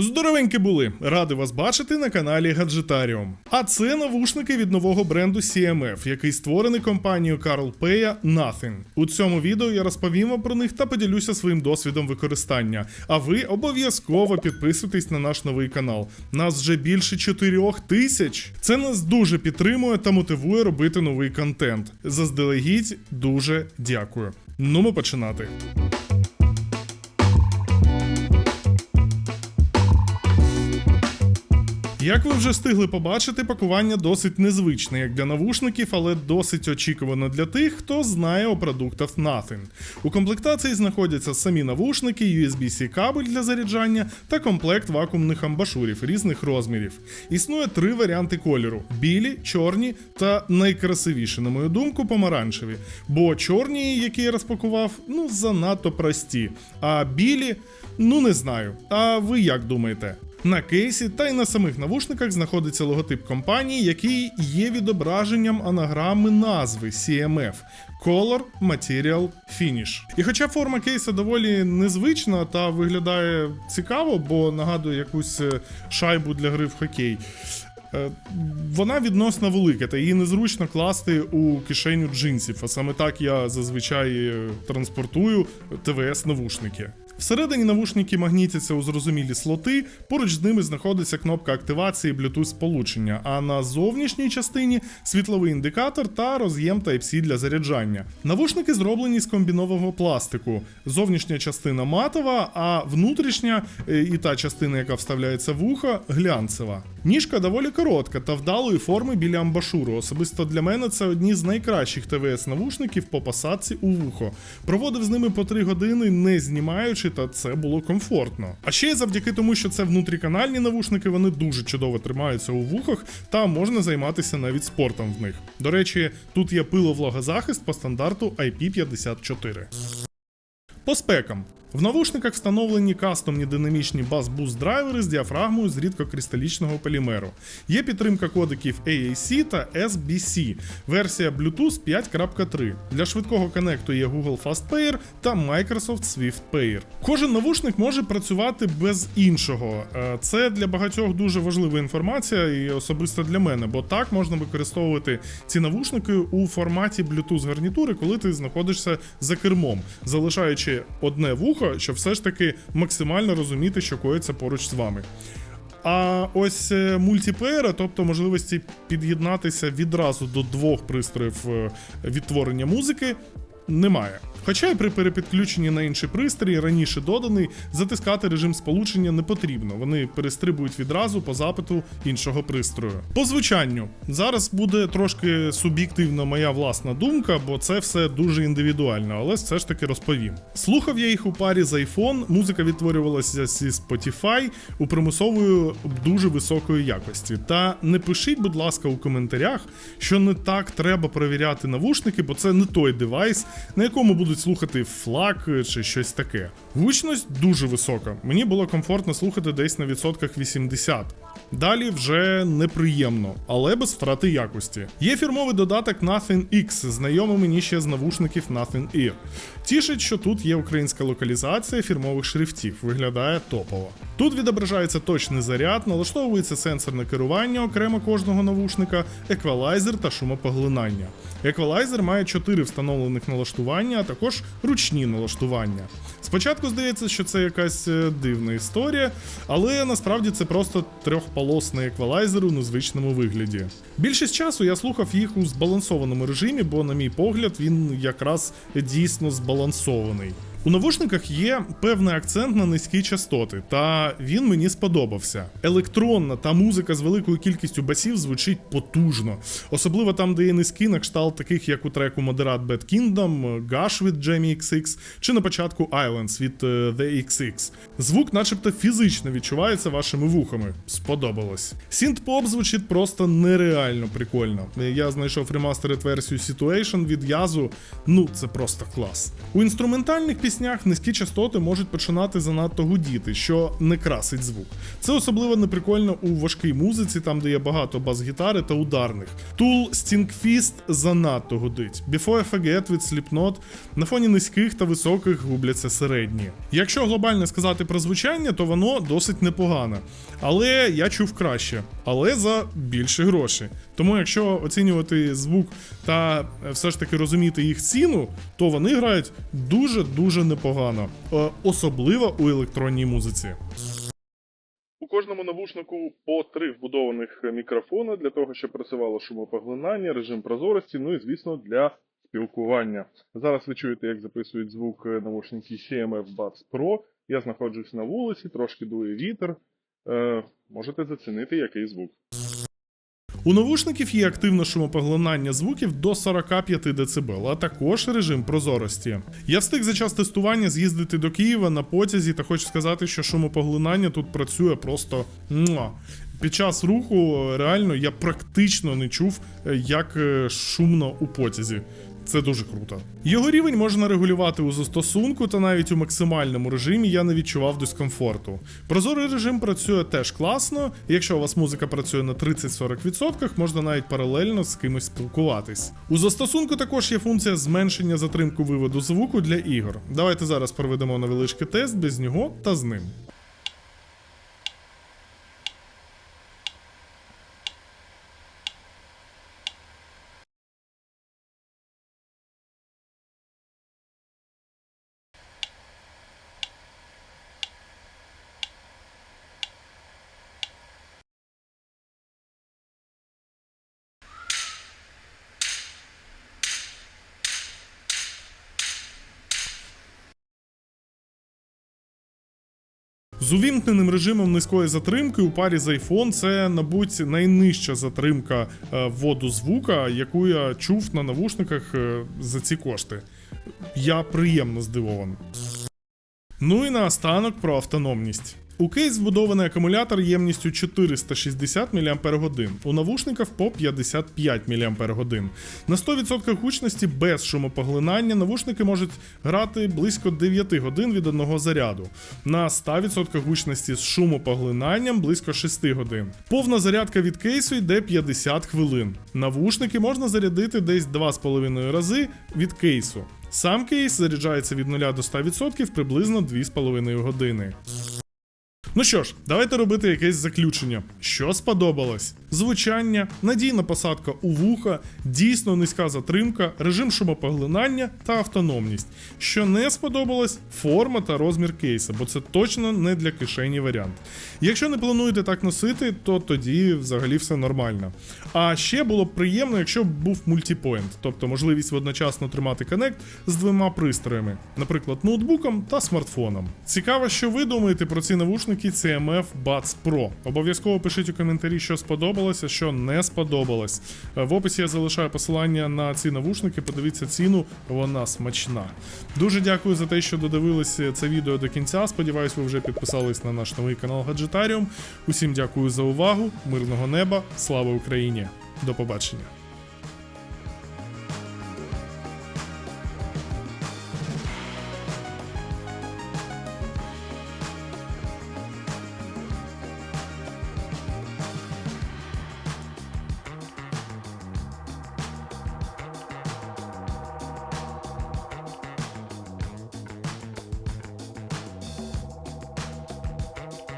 Здоровенькі були! Радий вас бачити на каналі Гаджетаріум. А це навушники від нового бренду CMF, який створений компанією Carl Paya Nothing. У цьому відео я розповім вам про них та поділюся своїм досвідом використання. А ви обов'язково підписуйтесь на наш новий канал. Нас вже більше 4 тисяч. Це нас дуже підтримує та мотивує робити новий контент. Заздалегідь дуже дякую. Ну, ми починати. Як ви вже встигли побачити, пакування досить незвичне, як для навушників, але досить очікувано для тих, хто знає о продуктах Nothing. У комплектації знаходяться самі навушники, USB-C кабель для заряджання та комплект вакуумних амбашурів різних розмірів. Існує три варіанти кольору: білі, чорні та найкрасивіші, на мою думку, помаранчеві. Бо чорні, які я розпакував, ну занадто прості. А білі, ну не знаю. А ви як думаєте? На кейсі та й на самих навушниках знаходиться логотип компанії, який є відображенням анаграми назви CMF Color Material Finish. І хоча форма кейса доволі незвична та виглядає цікаво, бо нагадує якусь е, шайбу для гри в хокей. е, Вона відносно велика, та її незручно класти у кишеню джинсів, а саме так я зазвичай е, транспортую ТВС-навушники. Всередині навушники магнітяться у зрозумілі слоти, поруч з ними знаходиться кнопка активації Bluetooth сполучення, а на зовнішній частині світловий індикатор та роз'єм Type-C для заряджання. Навушники зроблені з комбінового пластику. Зовнішня частина матова, а внутрішня е, і та частина, яка вставляється в ухо, глянцева. Ніжка доволі коротка та вдалої форми біля амбашуру. Особисто для мене це одні з найкращих ТВС-навушників по посадці у вухо. Проводив з ними по 3 години, не знімаючи, та це було комфортно. А ще завдяки тому, що це внутріканальні навушники, вони дуже чудово тримаються у вухах та можна займатися навіть спортом в них. До речі, тут є пиловлагозахист по стандарту IP54. По спекам. В навушниках встановлені кастомні динамічні бас-буст драйвери з діафрагмою з рідкокристалічного полімеру. Є підтримка кодиків AAC та SBC, версія Bluetooth 5.3. Для швидкого коннекту є Google Fast Pair та Microsoft Swift Pair. Кожен навушник може працювати без іншого. Е, Це для багатьох дуже важлива інформація, і особисто для мене, бо так можна використовувати ці навушники у форматі Bluetooth гарнітури, коли ти знаходишся за кермом, залишаючи одне вухо, щоб все ж таки максимально розуміти, що коїться поруч з вами. А ось е, мультиплеєра, тобто можливості під'єднатися відразу до двох пристроїв е, відтворення музики, немає. Хоча й при перепідключенні на інший пристрій, раніше доданий, затискати режим сполучення не потрібно. Вони перестрибують відразу по запиту іншого пристрою. По звучанню зараз буде трошки суб'єктивно моя власна думка, бо це все дуже індивідуально, але все ж таки розповім. Слухав я їх у парі з iPhone, музика відтворювалася зі Spotify у примусової дуже високої якості. Та не пишіть, будь ласка, у коментарях, що не так треба перевіряти навушники, бо це не той девайс, на якому будуть слухати флаг чи щось таке. Гучність дуже висока. Мені було комфортно слухати десь на відсотках 80. Далі вже неприємно, але без втрати якості. Є фірмовий додаток Nothing X, знайомий мені ще з навушників Nothing Ear. Тішить, що тут є українська локалізація фірмових шрифтів, виглядає топово. Тут відображається точний заряд, налаштовується сенсорне керування окремо кожного навушника, еквалайзер та шумопоглинання. Еквалайзер має 4 встановлених налаштування, а також ручні налаштування. Спочатку здається, що це якась е, дивна історія, але насправді це просто трьохполосний еквалайзер у незвичному вигляді. Більшість часу я слухав їх у збалансованому режимі, бо, на мій погляд, він якраз дійсно збалансований. У навушниках є певний акцент на низькі частоти, та він мені сподобався. Електронна та музика з великою кількістю басів звучить потужно, особливо там, де є низькі на кшталт таких, як у треку Moderat Bad Kingdom, Gush від Jamie XX, чи на початку Islands від е, The XX. Звук, начебто, фізично відчувається вашими вухами. Сподобалось. Сінт-поп звучить просто нереально прикольно. Я знайшов ремастеред версію Situation від Язу. Ну, це просто клас. У інструментальних піснях піснях низькі частоти можуть починати занадто гудіти, що не красить звук. Це особливо неприкольно у важкій музиці, там де є багато бас-гітари та ударних. Tool Stinkfist занадто гудить. Before I Forget від Slipknot на фоні низьких та високих губляться середні. Якщо глобально сказати про звучання, то воно досить непогане. Але я чув краще, але за більше гроші. Тому якщо оцінювати звук та е, все ж таки розуміти їх ціну, то вони грають дуже-дуже непогано, Е, особливо у електронній музиці. У кожному навушнику по три вбудованих мікрофони для того, щоб працювало шумопоглинання, режим прозорості, ну і звісно для спілкування. Зараз ви чуєте, як записують звук навушники CMF Buds Pro. Я знаходжусь на вулиці, трошки дує вітер. Е, можете зацінити, який звук. У навушників є активне шумопоглинання звуків до 45 дБ, а також режим прозорості. Я встиг за час тестування з'їздити до Києва на потязі та хочу сказати, що шумопоглинання тут працює просто. Під час руху реально я практично не чув, е, як е, шумно у потязі. Це дуже круто. Його рівень можна регулювати у застосунку, та навіть у максимальному режимі я не відчував дискомфорту. Прозорий режим працює теж класно. Якщо у вас музика працює на 30-40%, можна навіть паралельно з кимось спілкуватись. У застосунку також є функція зменшення затримку виводу звуку для ігор. Давайте зараз проведемо невеличкий тест без нього та з ним. З увімкненим режимом низької затримки у парі з iPhone це, мабуть, найнижча затримка е, вводу звука, яку я чув на навушниках е, за ці кошти. Я приємно здивований. Ну і наостанок про автономність. У кейс збудований акумулятор ємністю 460 мАч, у навушниках по 55 мАч. На 100% гучності без шумопоглинання навушники можуть грати близько 9 годин від одного заряду. На 100% гучності з шумопоглинанням близько 6 годин. Повна зарядка від кейсу йде 50 хвилин. Навушники можна зарядити десь 2,5 рази від кейсу. Сам кейс заряджається від 0 до 100% приблизно 2,5 години. Ну що ж, давайте робити якесь заключення. Що сподобалось? Звучання, надійна посадка у вуха, дійсно низька затримка, режим шумопоглинання та автономність. Що не сподобалось, форма та розмір кейса, бо це точно не для кишені варіант. Якщо не плануєте так носити, то тоді взагалі все нормально. А ще було б приємно, якщо б був мультіпоінт, тобто можливість одночасно тримати коннект з двома пристроями, наприклад, ноутбуком та смартфоном. Цікаво, що ви думаєте про ці навушники CMF Buds Pro. Обов'язково пишіть у коментарі, що сподобалося, що не сподобалось. В описі я залишаю посилання на ці навушники. Подивіться ціну, вона смачна. Дуже дякую за те, що додивилися це відео до кінця. Сподіваюсь, ви вже підписались на наш новий канал Гаджетаріум. Усім дякую за увагу, мирного неба, слава Україні! До побачення!